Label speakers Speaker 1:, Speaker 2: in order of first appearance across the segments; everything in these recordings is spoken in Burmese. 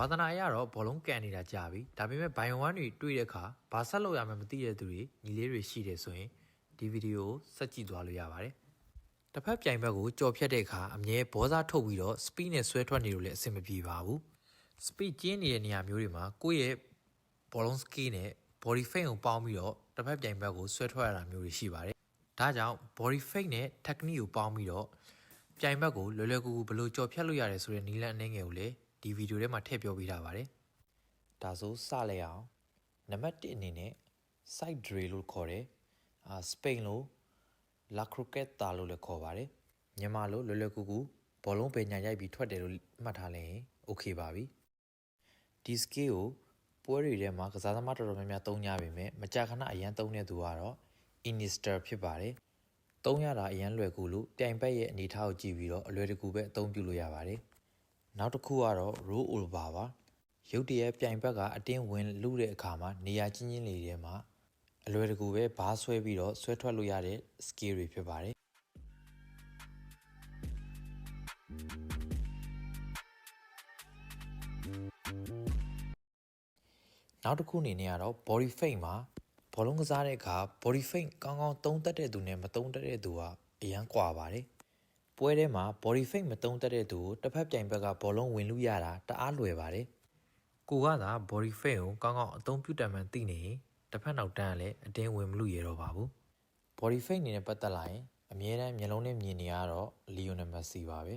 Speaker 1: ဝါသနာအရတော့ဘောလုံးကန်နေတာကြာပြီဒါပေမဲ့ဘိုင်ဝမ်တွေတွေ့တဲ့အခါဘာဆက်လုပ်ရမှန်းမသိတဲ့သူတွေညီလေးတွေရှိတယ်ဆိုရင်ဒီဗီဒီယိုကိုဆက်ကြည့်သွားလို့ရပါတယ်တစ်ဖက်ပြိုင်ဘက်ကိုကြော်ဖြတ်တဲ့အခါအမြဲဘောစားထုတ်ပြီးတော့ speed နဲ့ဆွဲထွက်နေလို့လည်းအဆင်မပြေပါဘူး speed ကျင်းနေတဲ့နေရာမျိုးတွေမှာကိုယ့်ရဲ့ဘောလုံး skill နဲ့ body fake ကိုပေါင်းပြီးတော့တစ်ဖက်ပြိုင်ဘက်ကိုဆွဲထွက်ရတာမျိုးတွေရှိပါတယ်ဒါကြောင့် body fake နဲ့ technique ကိုပေါင်းပြီးတော့ပြိုင်ဘက်ကိုလွယ်လွယ်ကူကူဘယ်လိုကြော်ဖြတ်လို့ရတယ်ဆိုတဲ့နည်းလမ်းအနည်းငယ်ကိုလည်း ဒီဗီဒီယိုထဲမှာထည့်ပြောပေးထားပါတယ်ဒါဆိုစလိုက်အောင်နံပါတ်1အနေနဲ့ side drill လို့ခေါ်တယ်အာစပိန်လို့ la croqueta လို့လည်းခေါ်ပါတယ်မြန်မာလိုလွယ်လွယ်ကူကူဘောလုံးပညာရိုက်ပြီးထွက်တယ်လို့မှတ်ထားလိုက်ရင် okay ပါပြီဒီ skill ကိုပွဲတွေထဲမှာကစားသမားတော်တော်များများသုံးကြပါပဲမကြာခဏအရန်သုံးတဲ့သူကတော့ Iniesta ဖြစ်ပါတယ်သုံးရတာအရန်လွယ်ကူလို့ပြိုင်ဘက်ရဲ့အနေအထားကိုကြည့်ပြီးတော့အလွယ်တကူပဲအသုံးပြုလို့ရပါတယ် နောက်တစ်ခုကတော့ roll over ပါရုတ်တရက်ပြိုင်ဘက်ကအတင်းဝင်လူတဲ့အခါမှာနေရာချင်းချင်းလေးထဲမှာအလွယ်တကူပဲဘားဆွဲပြီးတော့ဆွဲထွက်လို့ရတဲ့ skill တွေဖြစ်ပါတယ်နောက်တစ်ခုအနေနဲ့ကတော့ body fake မှာဘောလုံးကစားတဲ့အခါ body fake ကောင်းကောင်းသုံးတတ်တဲ့သူနဲ့မသုံးတတ်တဲ့သူကအရန်ကွာပါတယ် ပွဲထဲမှာ body fake မသုံးတတ်တဲ့သူကိုတစ်ဖက်ပြိုင်ဘက်ကဘောလုံးဝင်လို့ရတာတအားလွယ်ပါတယ်ကိုကသာ body fake ကိုကောင်းကောင်းအသုံးပြုတတ်မှန်းသိနေရင်တစ်ဖက်နောက်တန်းကလည်းအတင်းဝင်မလို့ရတော့ပါဘူး body fake အနေနဲ့ပတ်သက်လာရင်အမြဲတမ်းမျက်လုံးနဲ့မြင်နေရတော့ Lionel Messi ပါပဲ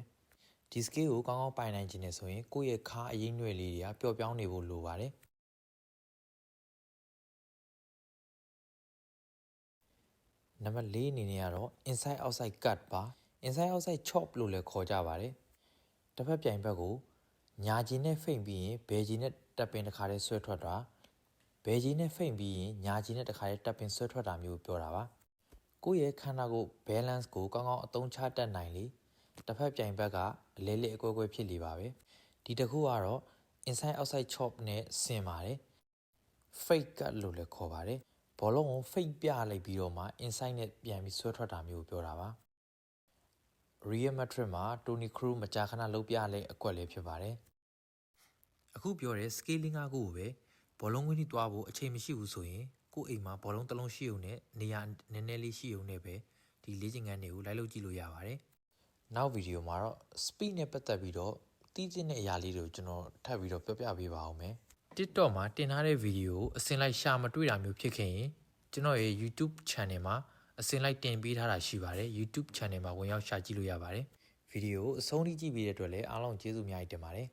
Speaker 1: ဒီ skill ကိုကောင်းကောင်းပိုင်နိုင်ခြင်းနဲ့ဆိုရင်ကိုယ့်ရဲ့ခါအရင်ရွယ်လေးတွေကပျော့ပြောင်းနေဖို့လိုပါတယ်နံပါတ်၄အနေနဲ့ကတော့ inside outside cut ပါ inside outside chop လို့လည်းခေါ်ကြပါတယ်တစ်ဖက်ပြိုင်ဘက်ကိုညာချင်နဲ့ဖိတ်ပြီးရင်ဘယ်ချင်နဲ့တပ်ပင်တစ်ခါတည်းဆွဲထွက်တာဘယ်ချင်နဲ့ဖိတ်ပြီးရင်ညာချင်နဲ့တစ်ခါတည်းတပ်ပင်ဆွဲထွက်တာမျိုးပြောတာပါကိုယ့်ရဲ့ခန္ဓာကိုယ် balance ကိုကောင်းကောင်းအသုံးချတတ်နိုင်လေတစ်ဖက်ပြိုင်ဘက်ကအလဲလဲအကွဲကွဲဖြစ်နေပါပဲဒီတစ်ခုကတော့ inside outside chop နဲ့ဆင်ပါတယ် fake cut လို့လည်းခေါ်ပါတယ်ဘောလုံးကို fake ပြလိုက်ပြီးတော့မှ inside နဲ့ပြန်ပြီးဆွဲထွက်တာမျိုးပြောတာပါ Real Madrid မှာ Toni Kroos မကြာခဏလုပ်ပြလဲအကွက်လေးဖြစ်ပါတယ်အခုပြောတဲ့ scaling ကကိုပဲဘောလုံးဝင်းကြီးတွားဖို့အချိန်မရှိဘူးဆိုရင်ကိုယ့်အိမ်မှာဘောလုံးတစ်လုံးရှိုံနဲ့နေရာနည်းနည်းလေးရှိုံနဲ့ပဲဒီလေ့ကျင့်ခန်းတွေကိုလိုက်လုပ်ကြည့်လို့ရပါတယ်နောက်ဗီဒီယိုမှာတော့ speed နဲ့ပတ်သက်ပြီးတော့တီးကျင်းတဲ့အရာလေးတွေကိုကျွန်တော်ထပ်ပြီးတော့ပြောပြပေးပါအောင်မယ် TikTok မှာတင်ထားတဲ့ဗီဒီယိုကိုအစင်လိုက်ရှာမတွေ့တာမျိုးဖြစ်ခဲ့ရင်ကျွန်တော်ရဲ့ YouTube channel မှာ အစင်လိုက်တင်ပေးထားတာရှိပါတယ် YouTube channel မှာဝင်ရောက်ရှာကြည့်လို့ရပါတယ်ဗီဒီယိုအဆုံးထိကြည့်ပြီးတဲ့အတွက်လည်းအားလုံးကျေးဇူးအများကြီးတင်ပါတယ်